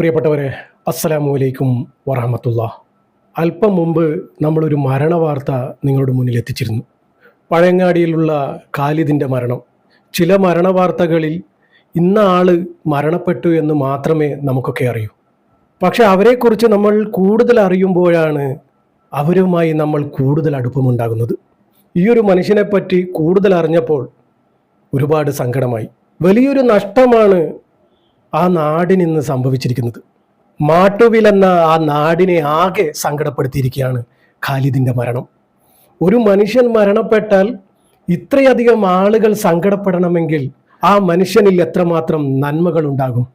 പ്രിയപ്പെട്ടവരെ അസ്സലാമു അലൈക്കും വറഹമത്തുള്ള. അല്പം മുമ്പ് നമ്മളൊരു മരണവാർത്ത നിങ്ങളുടെ മുന്നിൽ എത്തിച്ചിരുന്നു. പഴയങ്ങാടിയിലുള്ള ഖാലിദിന്റെ മരണം. ചില മരണവാർത്തകളിൽ ഇന്ന ആൾ മരണപ്പെട്ടു എന്ന് മാത്രമേ നമുക്കൊക്കെ അറിയൂ. പക്ഷെ അവരെക്കുറിച്ച് നമ്മൾ കൂടുതൽ അറിയുമ്പോഴാണ് അവരുമായി നമ്മൾ കൂടുതൽ അടുപ്പമുണ്ടാകുന്നത്. ഈ ഒരു മനുഷ്യനെപ്പറ്റി കൂടുതൽ അറിഞ്ഞപ്പോൾ ഒരുപാട് സങ്കടമായി. വലിയൊരു നഷ്ടമാണ് ആ നാടിനിന്ന് സംഭവിച്ചിരിക്കുന്നത്. മാട്ടുവിൽ എന്ന ആ നാടിനെ ആകെ സങ്കടപ്പെടുത്തിയിരിക്കുകയാണ് ഖാലിദിന്റെ മരണം. ഒരു മനുഷ്യൻ മരണപ്പെട്ടാൽ ഇത്രയധികം ആളുകൾ സങ്കടപ്പെടണമെങ്കിൽ ആ മനുഷ്യനിൽ എത്രമാത്രം നന്മകൾ ഉണ്ടാകും?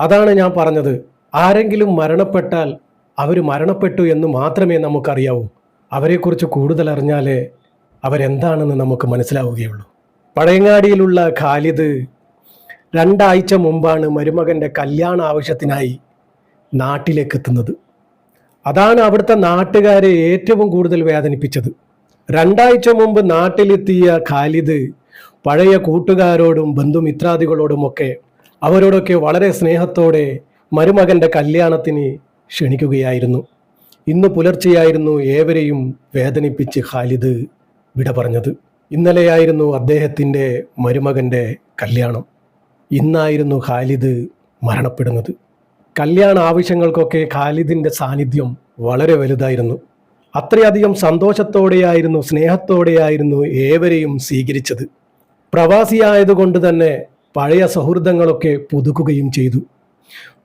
അതാണ് ഞാൻ പറഞ്ഞത്. ആരെങ്കിലും മരണപ്പെട്ടാൽ അവർ മരണപ്പെട്ടു എന്ന് മാത്രമേ നമുക്കറിയാവൂ. അവരെക്കുറിച്ച് കൂടുതൽ അറിഞ്ഞാലേ അവരെന്താണെന്ന് നമുക്ക് മനസ്സിലാവുകയുള്ളൂ. പഴയങ്ങാടിയിലുള്ള ഖാലിദ് രണ്ടാഴ്ച മുമ്പാണ് മരുമകന്റെ കല്യാണ ആവശ്യത്തിനായി നാട്ടിലേക്ക് എത്തുന്നത് അതാണ് അവിടുത്തെ നാട്ടുകാരെ ഏറ്റവും കൂടുതൽ വേദനിപ്പിച്ചത്. രണ്ടാഴ്ച മുമ്പ് നാട്ടിലെത്തിയ ഖാലിദ് പഴയ കൂട്ടുകാരോടും ബന്ധുമിത്രാദികളോടുമൊക്കെ അവരോടൊക്കെ വളരെ സ്നേഹത്തോടെ മരുമകന്റെ കല്യാണത്തിന് ക്ഷണിക്കുകയായിരുന്നു. ഇന്ന് പുലർച്ചെയായിരുന്നു ഏവരെയും വേദനിപ്പിച്ച് ഖാലിദ് വിട പറഞ്ഞത്. ഇന്നലെയായിരുന്നു അദ്ദേഹത്തിന്റെ മരുമകന്റെ കല്യാണം. ഇന്നായിരുന്നു ഖാലിദ് മരണപ്പെടുന്നത്. കല്യാണ ആവശ്യങ്ങൾക്കൊക്കെ ഖാലിദിന്റെ സാന്നിധ്യം വളരെ വലുതായിരുന്നു. അത്രയധികം സന്തോഷത്തോടെയായിരുന്നു സ്നേഹത്തോടെയായിരുന്നു ഏവരെയും സ്വീകരിച്ചത്. പ്രവാസിയായതുകൊണ്ട് തന്നെ പഴയ സൗഹൃദങ്ങളൊക്കെ പുതുക്കുകയും ചെയ്തു.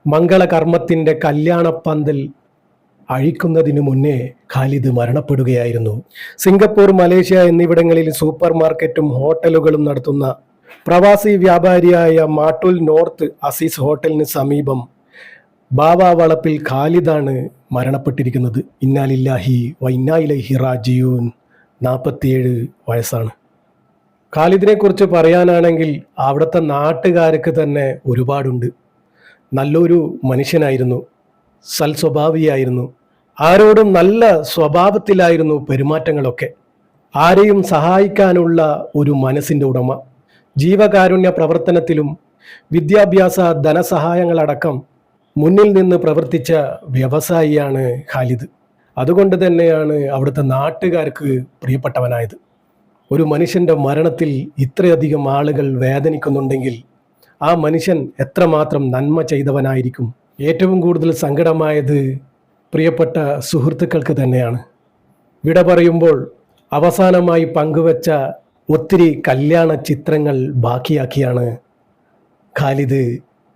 മംഗളകർമ്മത്തിന്റെ കല്യാണപ്പന്തൽ അഴിക്കുന്നതിനു മുന്നേ ഖാലിദ് മരണപ്പെടുകയായിരുന്നു. സിംഗപ്പൂർ മലേഷ്യ എന്നിവിടങ്ങളിൽ സൂപ്പർ മാർക്കറ്റും ഹോട്ടലുകളും നടത്തുന്ന പ്രവാസി വ്യാപാരിയായ മാട്ടുൽ നോർത്ത് അസീസ് ഹോട്ടലിന് സമീപം ബാബ വളപ്പിൽ ഖാലിദാണ് മരണപ്പെട്ടിരിക്കുന്നത്. ഇന്നാലില്ലാഹി വൈന്നായിലഹി റാജിയൂൻ നാൽപ്പത്തിയേഴ് വയസ്സാണ്. ഖാലിദിനെ കുറിച്ച് പറയാനാണെങ്കിൽ അവിടുത്തെ നാട്ടുകാർക്ക് തന്നെ ഒരുപാടുണ്ട്. നല്ലൊരു മനുഷ്യനായിരുന്നു. സൽസ്വഭാവിയായിരുന്നു. ആരോടും നല്ല സ്വഭാവത്തിലായിരുന്നു പെരുമാറ്റങ്ങളൊക്കെ. ആരെയും സഹായിക്കാനുള്ള ഒരു മനസ്സിന്റെ ഉടമ. ജീവകാരുണ്യ പ്രവർത്തനത്തിലും വിദ്യാഭ്യാസ ധനസഹായങ്ങളടക്കം മുന്നിൽ നിന്ന് പ്രവർത്തിച്ച വ്യവസായിയാണ് ഖാലിദ്. അതുകൊണ്ട് തന്നെയാണ് അവിടുത്തെ നാട്ടുകാർക്ക് പ്രിയപ്പെട്ടവനായത്. ഒരു മനുഷ്യന്റെ മരണത്തിൽ ഇത്രയധികം ആളുകൾ വേദനിക്കുന്നുണ്ടെങ്കിൽ ആ മനുഷ്യൻ എത്രമാത്രം നന്മ ചെയ്തവനായിരിക്കും? ഏറ്റവും കൂടുതൽ സങ്കടമായത് പ്രിയപ്പെട്ട സുഹൃത്തുക്കൾക്ക് തന്നെയാണ്. വിട പറയുമ്പോൾ അവസാനമായി പങ്കുവച്ച ഒത്തിരി കല്യാണ ചിത്രങ്ങൾ ബാക്കിയാക്കിയാണ് ഖാലിദ്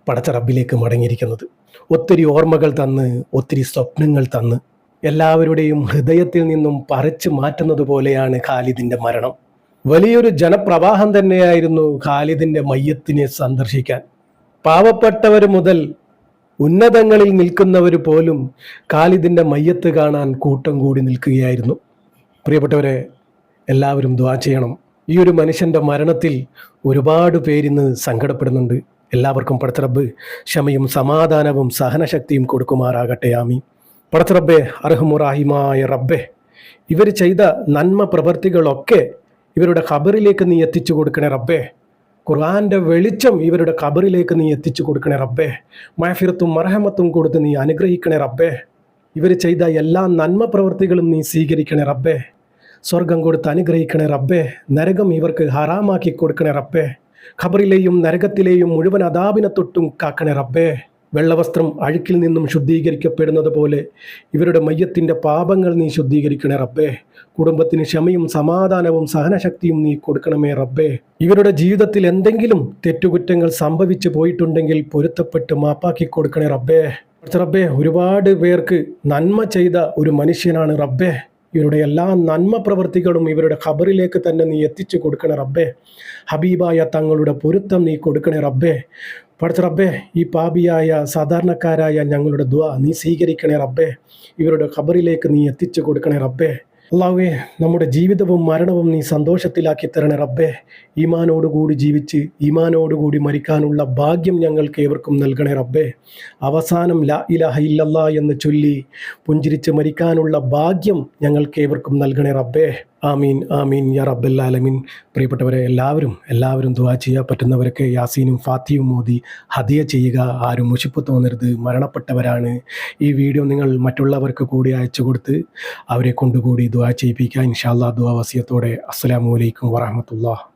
പടച്ച റബ്ബിലേക്ക് മടങ്ങിയിരിക്കുന്നത്. ഒത്തിരി ഓർമ്മകൾ തന്ന് ഒത്തിരി സ്വപ്നങ്ങൾ തന്ന് എല്ലാവരുടെയും ഹൃദയത്തിൽ നിന്നും പറിച്ചു മാറ്റുന്നത് പോലെയാണ് ഖാലിദിന്റെ മരണം. വലിയൊരു ജനപ്രവാഹം തന്നെയായിരുന്നു ഖാലിദിന്റെ മയ്യത്തിനെ സന്ദർശിക്കാൻ. പാവപ്പെട്ടവർ മുതൽ ഉന്നതങ്ങളിൽ നിൽക്കുന്നവർ പോലും ഖാലിദിന്റെ മയ്യത്ത് കാണാൻ കൂട്ടം കൂടി നിൽക്കുകയായിരുന്നു. പ്രിയപ്പെട്ടവരെ എല്ലാവരും ദ്വാ ചെയ്യണം. ഈ ഒരു മനുഷ്യന്റെ മരണത്തിൽ ഒരുപാട് പേരിന്ന് സങ്കടപ്പെടുന്നുണ്ട്. എല്ലാവർക്കും പടത്തറബ് ക്ഷമയും സമാധാനവും സഹനശക്തിയും കൊടുക്കുമാറാകട്ടെ. ആമി പടത്തറബ്ബെ അർഹമുറാഹിമായ റബ്ബെ ഇവർ ചെയ്ത നന്മ പ്രവർത്തികളൊക്കെ ഇവരുടെ ഖബറിലേക്ക് നീ എത്തിച്ചു കൊടുക്കണേ റബ്ബേ. ഖുർആാന്റെ വെളിച്ചം ഇവരുടെ ഖബറിലേക്ക് നീ എത്തിച്ചു കൊടുക്കണേ റബ്ബേ. മഹഫിറത്തും മർഹമത്തും കൊടുത്ത് നീ അനുഗ്രഹിക്കണേ റബ്ബേ. ഇവർ ചെയ്ത എല്ലാ നന്മ പ്രവൃത്തികളും നീ സ്വീകരിക്കണേ റബ്ബേ. സ്വർഗം കൊടുത്ത് അനുഗ്രഹിക്കണേ റബ്ബേ. നരകം ഇവർക്ക് ഹറാമാക്കി കൊടുക്കണേ റബ്ബേ. ഖബറിലെയും നരകത്തിലെയും മുഴുവൻ അതാപിനെ തൊട്ടും കാക്കണേ റബ്ബേ. വെള്ളവസ്ത്രം അഴുക്കിൽ നിന്നും ശുദ്ധീകരിക്കപ്പെടുന്നത് പോലെ ഇവരുടെ മയ്യത്തിന്റെ പാപങ്ങൾ നീ ശുദ്ധീകരിക്കണേ റബ്ബേ. കുടുംബത്തിന് ക്ഷമയും സമാധാനവും സഹനശക്തിയും നീ കൊടുക്കണമേ റബ്ബേ. ഇവരുടെ ജീവിതത്തിൽ എന്തെങ്കിലും തെറ്റുകുറ്റങ്ങൾ സംഭവിച്ചു പോയിട്ടുണ്ടെങ്കിൽ പൊരുത്തപ്പെട്ട് മാപ്പാക്കി കൊടുക്കണേ റബ്ബേ. റബ്ബേ ഒരുപാട് പേർക്ക് നന്മ ചെയ്ത ഒരു മനുഷ്യനാണ് റബ്ബേ. ഇവരുടെ എല്ലാ നന്മ പ്രവൃത്തികളും ഇവരുടെ ഖബറിലേക്ക് തന്നെ നീ എത്തിച്ചു കൊടുക്കണേ റബ്ബേ. ഹബീബായ തങ്ങളുടെ പൊരുത്തം നീ കൊടുക്കണേ റബ്ബേ. പഠിച്ച റബ്ബേ ഈ പാപിയായ സാധാരണക്കാരായ ഞങ്ങളുടെ ദ്വാ നീ സ്വീകരിക്കണേ റബ്ബേ. ഇവരുടെ ഖബറിലേക്ക് നീ എത്തിച്ചു കൊടുക്കണേ റബ്ബേ. അള്ളാഹുവേ നമ്മുടെ ജീവിതവും മരണവും നീ സന്തോഷത്തിലാക്കി തരണേ റബ്ബേ. ഈമാനോടുകൂടി ജീവിച്ച് ഈമാനോടുകൂടി മരിക്കാനുള്ള ഭാഗ്യം ഞങ്ങൾക്ക് ഏവർക്കും നൽകണേ റബ്ബേ. അവസാനം ലാ ഇലാഹ ഇല്ലല്ലാ എന്ന് ചൊല്ലി പുഞ്ചിരിച്ച് മരിക്കാനുള്ള ഭാഗ്യം ഞങ്ങൾക്ക് ഏവർക്കും നൽകണേ റബ്ബേ. ആമീൻ ആമീൻ യാ റബ്ബൽ ആലമീൻ. പ്രിയപ്പെട്ടവരെ എല്ലാവരും എല്ലാവരും ദുവാ ചെയ്യുക പറ്റുന്നവരൊക്കെ യാസീനും ഫാത്തിയും മോദി ഹദിയ ചെയ്യുക ആരും മുഷിപ്പ് തോന്നരുത് മരണപ്പെട്ടവരാണ്. ഈ വീഡിയോ നിങ്ങൾ മറ്റുള്ളവർക്ക് കൂടി അയച്ചു കൊടുത്ത് അവരെ കൊണ്ടുകൂടി ദുവാ ചെയ്യിപ്പിക്കുക. ഇൻഷാല്ലാ ദുവാ വസിയത്തോടെ. അസ്സലാമലൈക്കും വറഹമത്തുള്ള